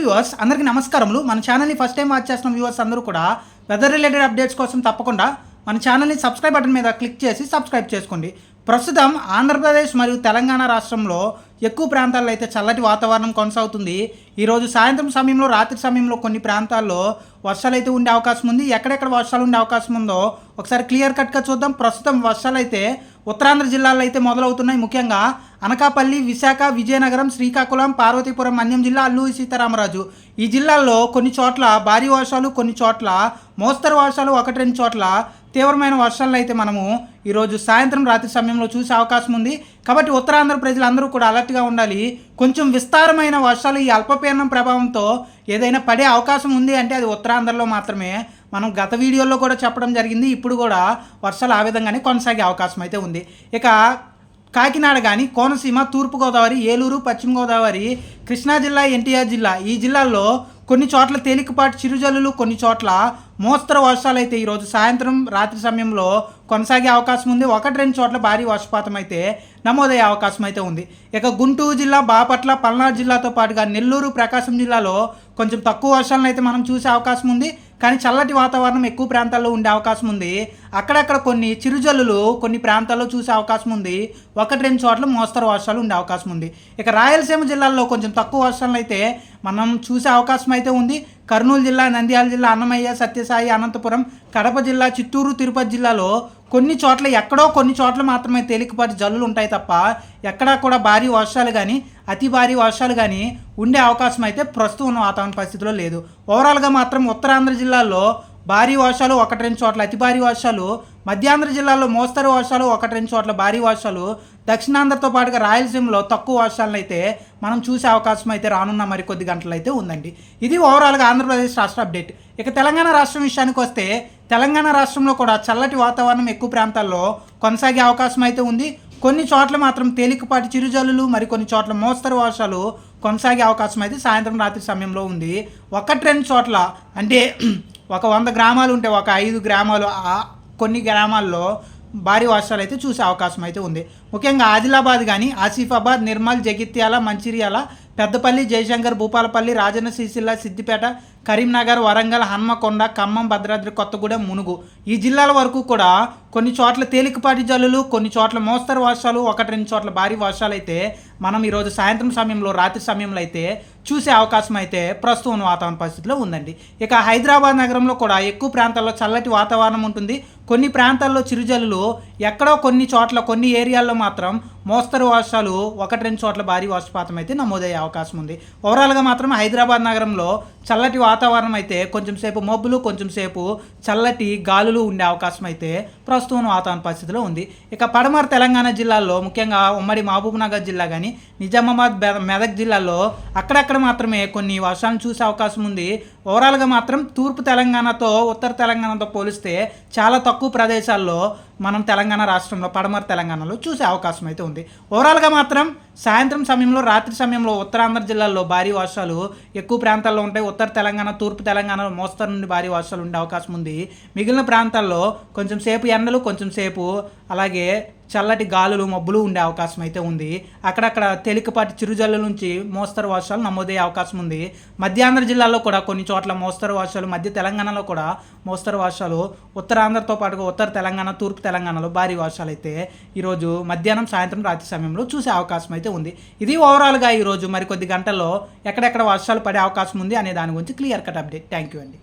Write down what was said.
Viewers అందరికీ నమస్కారములు. మన ఛానల్ని ఫస్ట్ టైం వాచ్ చేస్తున్న వ్యూవర్స్ అందరూ కూడా వెదర్ రిలేటెడ్ అప్డేట్స్ కోసం తప్పకుండా మన ఛానల్ని సబ్స్క్రైబ్ బటన్ మీద క్లిక్ చేసి సబ్స్క్రైబ్ చేసుకోండి. ప్రస్తుతం ఆంధ్రప్రదేశ్ మరియు తెలంగాణ రాష్ట్రంలో ఎక్కువ ప్రాంతాల్లో అయితే చల్లటి వాతావరణం కొనసాగుతుంది. ఈరోజు సాయంత్రం సమయంలో రాత్రి సమయంలో కొన్ని ప్రాంతాల్లో వర్షాలు అయితే ఉండే అవకాశం ఉంది. ఎక్కడెక్కడ వర్షాలు ఉండే అవకాశం ఉందో ఒకసారి క్లియర్ కట్గా చూద్దాం. ప్రస్తుతం వర్షాలు అయితే ఉత్తరాంధ్ర జిల్లాల్లో అయితే మొదలవుతున్నాయి. ముఖ్యంగా అనకాపల్లి విశాఖ విజయనగరం శ్రీకాకుళం పార్వతీపురం మన్యం జిల్లా అల్లూరి సీతారామరాజు. ఈ జిల్లాల్లో కొన్ని చోట్ల భారీ వర్షాలు కొన్ని చోట్ల మోస్తరు వర్షాలు ఒకటి రెండు చోట్ల తీవ్రమైన వర్షాలను అయితే మనము ఈరోజు సాయంత్రం రాత్రి సమయంలో చూసే అవకాశం ఉంది. కాబట్టి ఉత్తరాంధ్ర ప్రజలందరూ కూడా అలర్ట్గా ఉండాలి. కొంచెం విస్తారమైన వర్షాలు ఈ అల్పపీడనం ప్రభావంతో ఏదైనా పడే అవకాశం ఉంది అంటే అది ఉత్తరాంధ్రలో మాత్రమే. మనం గత వీడియోలో కూడా చెప్పడం జరిగింది. ఇప్పుడు కూడా వర్షాలు ఆ విధంగానే కొనసాగే అవకాశం అయితే ఉంది. ఇక కాకినాడ కానీ కోనసీమ తూర్పుగోదావరి ఏలూరు పశ్చిమ గోదావరి కృష్ణా జిల్లా ఎన్టీఆర్ జిల్లా ఈ జిల్లాల్లో కొన్ని చోట్ల తేలికపాటి చిరుజల్లులు కొన్ని చోట్ల మోస్తరు వర్షాలు అయితే ఈరోజు సాయంత్రం రాత్రి సమయంలో కొనసాగే అవకాశం ఉంది. ఒకటి రెండు చోట్ల భారీ వర్షపాతం అయితే నమోదయ్యే అవకాశం అయితే ఉంది. ఇక గుంటూరు జిల్లా బాపట్ల పల్నాడు జిల్లాతో పాటుగా నెల్లూరు ప్రకాశం జిల్లాలో కొంచెం తక్కువ వర్షాలను అయితే మనం చూసే అవకాశం ఉంది. కానీ చల్లటి వాతావరణం ఎక్కువ ప్రాంతాల్లో ఉండే అవకాశం ఉంది. అక్కడక్కడ కొన్ని చిరుజల్లులు కొన్ని ప్రాంతాల్లో చూసే అవకాశం ఉంది. ఒకటి రెండు చోట్ల మోస్తరు వర్షాలు ఉండే అవకాశం ఉంది. ఇక రాయలసీమ జిల్లాల్లో కొంచెం తక్కువ వర్షాలు అయితే మనం చూసే అవకాశం అయితే ఉంది. కర్నూలు జిల్లా నంద్యాల జిల్లా అన్నమయ్య సత్యసాయి అనంతపురం కడప జిల్లా చిత్తూరు తిరుపతి జిల్లాలో కొన్ని చోట్ల ఎక్కడో కొన్ని చోట్ల మాత్రమే తేలికపాటి జల్లులు ఉంటాయి తప్ప ఎక్కడా కూడా భారీ వర్షాలు కానీ అతి భారీ వర్షాలు కానీ ఉండే అవకాశం అయితే ప్రస్తుతం ఉన్న వాతావరణ పరిస్థితిలో లేదు. ఓవరాల్గా మాత్రం ఉత్తరాంధ్ర జిల్లాలో భారీ వర్షాలు ఒకటి రెండు చోట్ల అతి భారీ వర్షాలు మధ్యాంధ్ర జిల్లాలో మోస్తరు వర్షాలు ఒకటి రెండు చోట్ల భారీ వర్షాలు దక్షిణాంధ్రతో పాటుగా రాయలసీమలో తక్కువ వర్షాలను అయితే మనం చూసే అవకాశం అయితే రానున్న మరికొద్ది గంటలు అయితే ఉందండి. ఇది ఓవరాల్గా ఆంధ్రప్రదేశ్ రాష్ట్ర అప్డేట్ ఇక తెలంగాణ రాష్ట్రం విషయానికి వస్తే తెలంగాణ రాష్ట్రంలో కూడా చల్లటి వాతావరణం ఎక్కువ ప్రాంతాల్లో కొనసాగే అవకాశం అయితే ఉంది. కొన్ని చోట్ల మాత్రం తేలికపాటి చిరుజల్లులు మరి కొన్ని చోట్ల మోస్తరు వర్షాలు కొనసాగే అవకాశం అయితే సాయంత్రం రాత్రి సమయంలో ఉంది. ఒకటి రెండు చోట్ల అంటే ఒక వంద గ్రామాలు ఉంటే ఒక ఐదు గ్రామాలు కొన్ని గ్రామాల్లో భారీ వర్షాలు అయితే చూసే అవకాశం అయితే ఉంది. ముఖ్యంగా ఆదిలాబాద్ కానీ ఆసిఫాబాద్ నిర్మల్ జగిత్యాల మంచిర్యాల పెద్దపల్లి జయశంకర్ భూపాలపల్లి రాజన్న సిరిసిల్ల సిద్దిపేట కరీంనగర్ వరంగల్ హన్మకొండ ఖమ్మం భద్రాద్రి కొత్తగూడెం మునుగు. ఈ జిల్లాల వరకు కూడా కొన్ని చోట్ల తేలికపాటి జల్లులు కొన్ని చోట్ల మోస్తరు వర్షాలు ఒకటి రెండు చోట్ల భారీ వర్షాలు అయితే మనం ఈరోజు సాయంత్రం సమయంలో రాత్రి సమయంలో అయితే చూసే అవకాశం అయితే ప్రస్తుతం ఉన్న వాతావరణ పరిస్థితిలో ఉందండి. ఇక హైదరాబాద్ నగరంలో కూడా ఎక్కువ ప్రాంతాల్లో చల్లటి వాతావరణం ఉంటుంది. కొన్ని ప్రాంతాల్లో చిరుజల్లులు ఎక్కడో కొన్ని చోట్ల కొన్ని ఏరియాల్లో మాత్రం మోస్తరు వర్షాలు ఒకటి రెండు చోట్ల భారీ వర్షపాతం అయితే నమోదయ్యే అవకాశం ఉంది. ఓవరాల్గా మాత్రం హైదరాబాద్ నగరంలో చల్లటి వాతావరణం అయితే కొంచెం సేపు మబ్బులు కొంచెం సేపు చల్లటి గాలులు ఉండే అవకాశం అయితే ప్రస్తుతం వాతావరణ పరిస్థితిలో ఉంది. ఇక పడమర తెలంగాణ జిల్లాల్లో ముఖ్యంగా ఉమ్మడి మహబూబ్నగర్ జిల్లా కానీ నిజామాబాద్ మెదక్ జిల్లాలో అక్కడక్కడ మాత్రమే కొన్ని వర్షాలను చూసే అవకాశం ఉంది. ఓవరాల్గా మాత్రం తూర్పు తెలంగాణతో ఉత్తర తెలంగాణతో పోలిస్తే చాలా తక్కువ ప్రదేశాల్లో మనం తెలంగాణ రాష్ట్రంలో పడమర తెలంగాణలో చూసే అవకాశం అయితే ఉంది. ఓవరాల్గా మాత్రం సాయంత్రం సమయంలో రాత్రి సమయంలో ఉత్తరాంధ్ర జిల్లాల్లో భారీ వర్షాలు ఎక్కువ ప్రాంతాల్లో ఉంటాయి. ఉత్తర తెలంగాణ తూర్పు తెలంగాణలో మోస్తరు నుండి భారీ వర్షాలు ఉండే అవకాశం ఉంది. మిగిలిన ప్రాంతాల్లో కొంచెం సేపు ఎండలు కొంచెం సేపు అలాగే చల్లటి గాలులు మబ్బులు ఉండే అవకాశం అయితే ఉంది. అక్కడక్కడ తేలికపాటి చిరుజల్లు నుంచి మోస్తరు వర్షాలు నమోదయ్యే అవకాశం ఉంది. మధ్యాంధ్ర జిల్లాలో కూడా కొన్ని చోట్ల మోస్తరు వర్షాలు మధ్య తెలంగాణలో కూడా మోస్తరు వర్షాలు ఉత్తరాంధ్రతో పాటుగా ఉత్తర తెలంగాణ తూర్పు తెలంగాణలో భారీ వర్షాలు అయితే ఈరోజు మధ్యాహ్నం సాయంత్రం రాత్రి సమయంలో చూసే అవకాశం అయితే ఉంది. ఇది ఓవరాల్గా ఈరోజు మరికొద్ది గంటల్లో ఎక్కడెక్కడ వర్షాలు పడే అవకాశం ఉంది అనే దాని గురించి clear cut update thank you అండి.